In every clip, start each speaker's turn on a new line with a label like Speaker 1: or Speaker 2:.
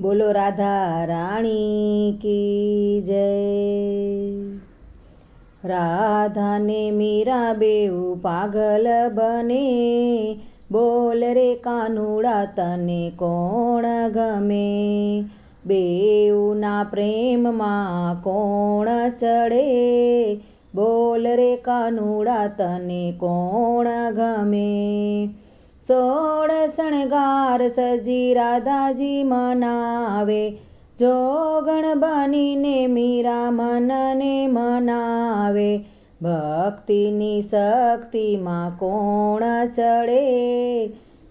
Speaker 1: બોલો રાધા રાણી કી જય. રાધાને મીરા બેઉ પાગલ બને. બોલ રે કાનુડા તને કોણ ગમે? બેઉના પ્રેમમાં કોણ ચડે? બોલ રે કાનુડા તને કોણ ગમે? સોળ શણગાર સજી રાધાજી મનાવે. જોગણ બનીને મીરા મનને મનાવે. ભક્તિની શક્તિમાં કોણ ચડે?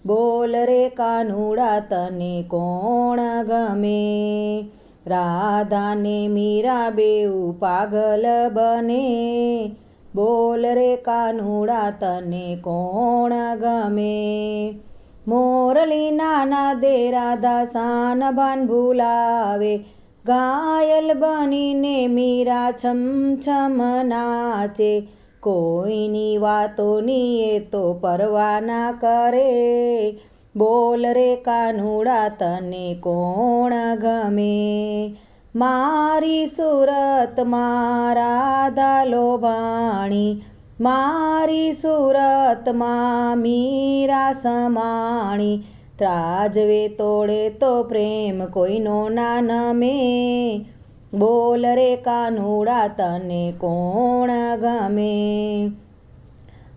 Speaker 1: બોલ રે કાનુડા, તને કોણ ગમે? રાધાને મીરા બેઉ પાગલ બને. બોલ રે કાનુડા, તને કોણ ગમે? મોરલી નાના દે રાધા સાન ભાન ભૂલાવે. ઘાયલ બનીને મીરા છમ છમ નાચે. કોઈની વાતોની એ તો પરવા ના કરે. બોલ રે કાનુડા, તને કોણ ગમે? મારી સુરતમાં રાધા લોભાણી મારી સુરતમાં મીરા સમાણી, ત્રાજવે તોડે તો પ્રેમ કોઈનો ના નમે. બોલ રે કાનુડા તને કોણ ગમે?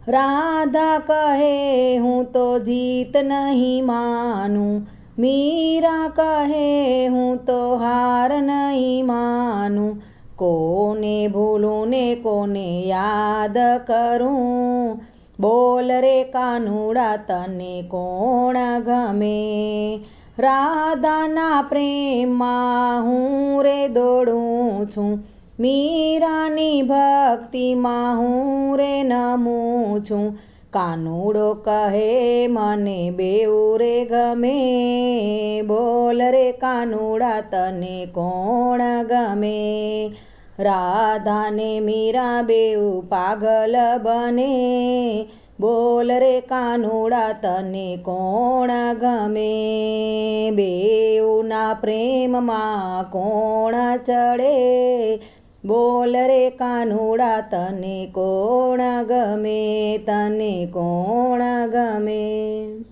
Speaker 1: રાધા કહે, હું તો જીત નહીં માનું. મીરા કહે, હું તો હાર નહીં માનું. કોને ભૂલું ને કોને યાદ કરું? બોલ રે કાનુડા, તને કોણ ગમે? રાધાના પ્રેમમાં હું રે દોડું છું. મીરાની ભક્તિમાં હું રે નમું છું. કાનુડો કહે, મને બેઉરે ગમે, બોલ રે કાનુડા તને કોણ ગમે? રાધાને મીરા બેઉ પાગલ બને, બોલ રે કાનુડા તને કોણ ગમે? બેઉના પ્રેમમાં કોણ ચડે? બોલ રે કાનુડા તને કોણ ગમે તને કોણ ગમે?